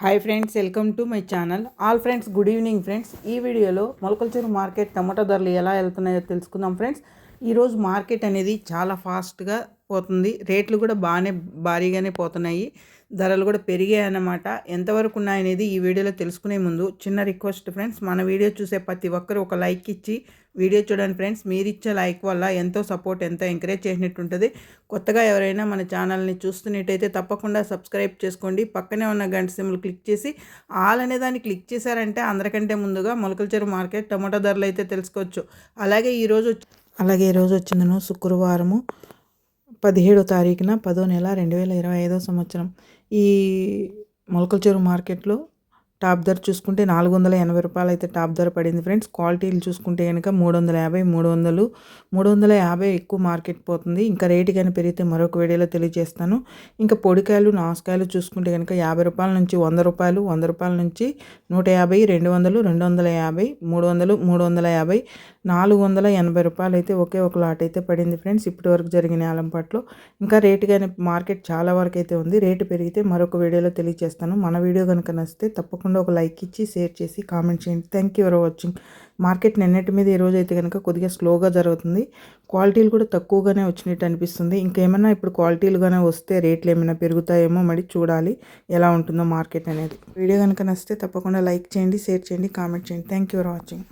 Hi friends welcome to my channel all friends good evening friends ఈ వీడియోలో Molakalchuru market టమాటా ధరలు ఎలా వెళ్తున్నాయో తెలుసుకుందాం ఫ్రెండ్స్ ఈరోజు మార్కెట్ అనేది చాలా ఫాస్ట్గా పోతుంది. రేట్లు కూడా బాగానే భారీగానే పోతున్నాయి. ధరలు కూడా పెరిగాయి అన్నమాట. ఎంతవరకు ఉన్నాయనేది ఈ వీడియోలో తెలుసుకునే ముందు చిన్న రిక్వెస్ట్ ఫ్రెండ్స్ మన వీడియో చూసే ప్రతి ఒక్కరు ఒక లైక్ ఇచ్చి వీడియో చూడండి ఫ్రెండ్స్. మీరు ఇచ్చే లైక్ వల్ల ఎంతో సపోర్ట్ ఎంతో ఎంకరేజ్ చేసినట్టు ఉంటుంది కొత్తగా ఎవరైనా మన ఛానల్ని చూస్తున్నట్టయితే తప్పకుండా సబ్స్క్రైబ్ చేసుకోండి. పక్కనే ఉన్న గంట సిమ్లు క్లిక్ చేసి ఆల్ అనే దాన్ని క్లిక్ చేశారంటే అందరికంటే ముందుగా మొలకల్చెరు మార్కెట్ టమాటో ధరలు అయితే తెలుసుకోవచ్చు. అలాగే ఈరోజు అలాగే ఈరోజు వచ్చిందను శుక్రవారము. పదిహేడో తారీఖున పదో నెల రెండు వేల ఇరవై ఐదో సంవత్సరం ఈ మొలకల చెరువు మార్కెట్లో టాప్ ధర చూసుకుంటే నాలుగు వందల ఎనభై రూపాయలు అయితే టాప్ ధర పడింది ఫ్రెండ్స్. క్వాలిటీలు చూసుకుంటే కనుక మూడు వందల యాభై మూడు వందలు మూడు వందల యాభై ఎక్కువ మార్కెట్ పోతుంది. ఇంకా రేటు కానీ పెరిగితే మరొక వీడియోలో తెలియజేస్తాను. ఇంకా పొడికాయలు నాసుకాయలు చూసుకుంటే కనుక యాభై రూపాయల నుంచి వంద రూపాయలు వంద రూపాయల నుంచి నూట యాభై రెండు వందలు రెండు వందల యాభై మూడు వందలు మూడు వందల యాభై నాలుగు వందల ఎనభై రూపాయలు అయితే ఒకే ఒక లాట్ అయితే పడింది ఫ్రెండ్స్ ఇప్పటి వరకు జరిగిన ఆలంపాట్లో ఇంకా రేటు కానీ మార్కెట్ చాలా వరకు అయితే ఉంది. రేటు పెరిగితే మరొక వీడియోలో తెలియజేస్తాను. మన వీడియో కనుక నచ్చితే తప్పకుండా ఒక లైక్ ఇచ్చి షేర్ చేసి కామెంట్ చేయండి. Thank you for watching market నిన్నటి మీద ఈ రోజు అయితే కనుక కొద్దిగా స్లోగా జరుగుతుంది. క్వాలిటీలు కూడా తక్కువగానే వచ్చినట్టు అనిపిస్తుంది. ఇంకేమైనా ఇప్పుడు క్వాలిటీలుగానే వస్తే రేట్లు ఏమైనా పెరుగుతాయేమో మరి చూడాలి ఎలా ఉంటుందో మార్కెట్ అనేది. వీడియో కనుక నచ్చితే తప్పకుండా లైక్ చేయండి షేర్ చేయండి కామెంట్ చేయండి. Thank you for watching